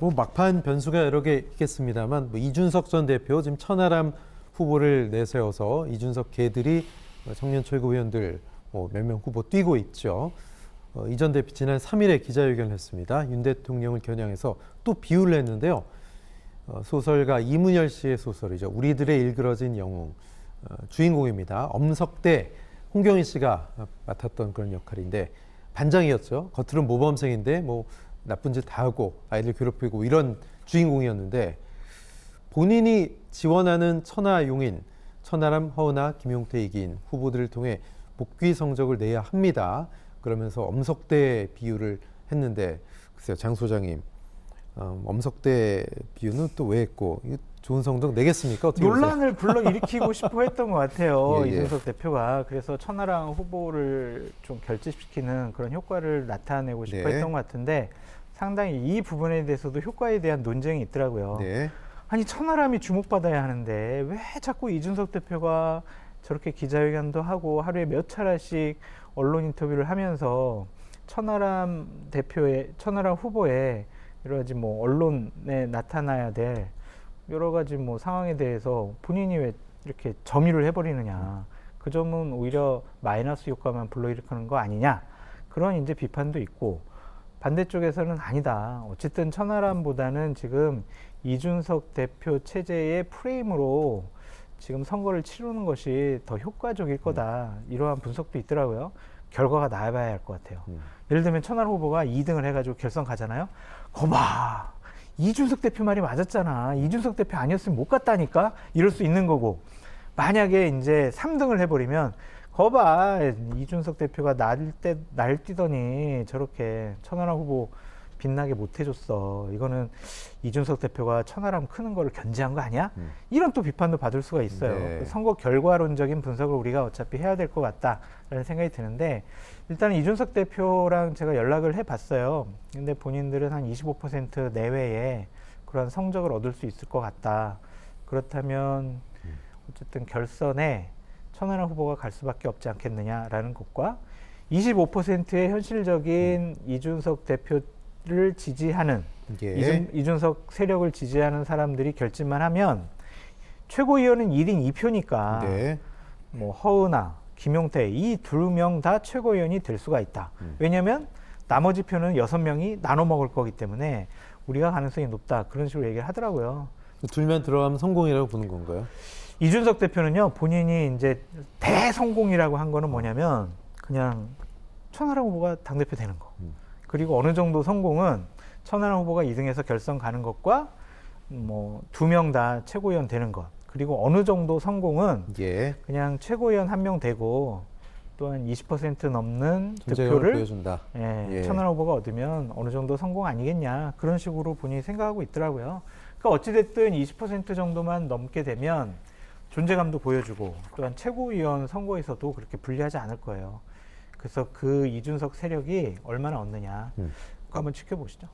뭐 막판 변수가 여러 개 있겠습니다만 뭐 이준석 전 대표 지금 천하람 후보를 내세워서 이준석 개들이 청년 최고위원들 뭐 몇명 후보 뛰고 있죠. 어, 이전 대표 지난 3일에 기자회견을 했습니다. 윤 대통령을 겨냥해서 또 비유를 했는데요. 어, 소설가 이문열 씨의 소설이죠. 우리들의 일그러진 영웅 어, 주인공입니다. 엄석대 홍경인 씨가 맡았던 그런 역할인데 반장이었죠. 겉으로는 모범생인데 뭐 나쁜 짓 다 하고 아이들 괴롭히고 이런 주인공이었는데 본인이 지원하는 천하용인 천하람, 허은하, 김용태, 이긴 후보들을 통해 복귀 성적을 내야 합니다. 그러면서 엄석대 비유를 했는데 글쎄요 장 소장님 어, 엄석대 비유는 또 왜 했고 좋은 성적 내겠습니까? 논란을 불러 일으키고 싶어 했던 것 같아요. 예, 예. 이준석 대표가 그래서 천하람 후보를 좀 결집시키는 그런 효과를 나타내고 싶어 네. 했던 것 같은데 상당히 이 부분에 대해서도 효과에 대한 논쟁이 있더라고요. 네. 아니 천하람이 주목받아야 하는데 왜 자꾸 이준석 대표가 저렇게 기자회견도 하고 하루에 몇 차례씩 언론 인터뷰를 하면서 천하람 대표의 천하람 후보의 여러 가지 뭐 언론에 나타나야 될 여러 가지 뭐 상황에 대해서 본인이 왜 이렇게 점유를 해버리느냐 그 점은 오히려 마이너스 효과만 불러일으키는 거 아니냐 그런 이제 비판도 있고 반대쪽에서는 아니다. 어쨌든 천하람보다는 지금 이준석 대표 체제의 프레임으로 지금 선거를 치르는 것이 더 효과적일 거다. 이러한 분석도 있더라고요. 결과가 나와봐야 할 것 같아요. 음. 예를 들면 천하람 후보가 2등을 해가지고 결선 가잖아요. 거봐. 이준석 대표 말이 맞았잖아. 이준석 대표 아니었으면 못 갔다니까? 이럴 수 있는 거고. 만약에 이제 3등을 해버리면 거봐. 이준석 대표가 날때 날뛰더니 저렇게 천하람 후보 빛나게 못 해줬어. 이거는 이준석 대표가 천하람 크는 거를 견제한 거 아니야? 음. 이런 또 비판도 받을 수가 있어요. 네. 선거 결과론적인 분석을 우리가 어차피 해야 될 것 같다라는 생각이 드는데 일단 이준석 대표랑 제가 연락을 해봤어요. 근데 본인들은 한 25% 내외의 그런 성적을 얻을 수 있을 것 같다. 그렇다면 어쨌든 결선에 천하람 후보가 갈 수밖에 없지 않겠느냐라는 것과 25%의 현실적인 이준석 대표를 지지하는 예. 이준, 이준 석 세력을 지지하는 사람들이 결집만 하면 최고위원은 1인 2표니까 네. 뭐 허은하, 김용태 이 두 명 다 최고위원이 될 수가 있다. 음. 왜냐하면 나머지 표는 여섯 명이 나눠 먹을 거기 때문에 우리가 가능성이 높다 그런 식으로 얘기를 하더라고요. 둘만 들어가면 성공이라고 보는 건가요? 이준석 대표는요 본인이 이제 대성공이라고 한 거는 뭐냐면 그냥 천하람 후보가 당 대표 되는 거 음. 그리고 어느 정도 성공은 천하람 후보가 2등해서 결선 가는 것과 뭐 두 명 다 최고위원 되는 것 그리고 어느 정도 성공은 예. 그냥 최고위원 한 명 되고 또한 20% 넘는 득표를 보여준다. 예, 예. 천하람 후보가 얻으면 어느 정도 성공 아니겠냐 그런 식으로 본인이 생각하고 있더라고요. 그러니까 어찌됐든 20% 정도만 넘게 되면 존재감도 보여주고 또한 최고위원 선거에서도 그렇게 불리하지 않을 거예요. 그래서 그 이준석 세력이 얼마나 얻느냐 음. 그거 한번 지켜보시죠.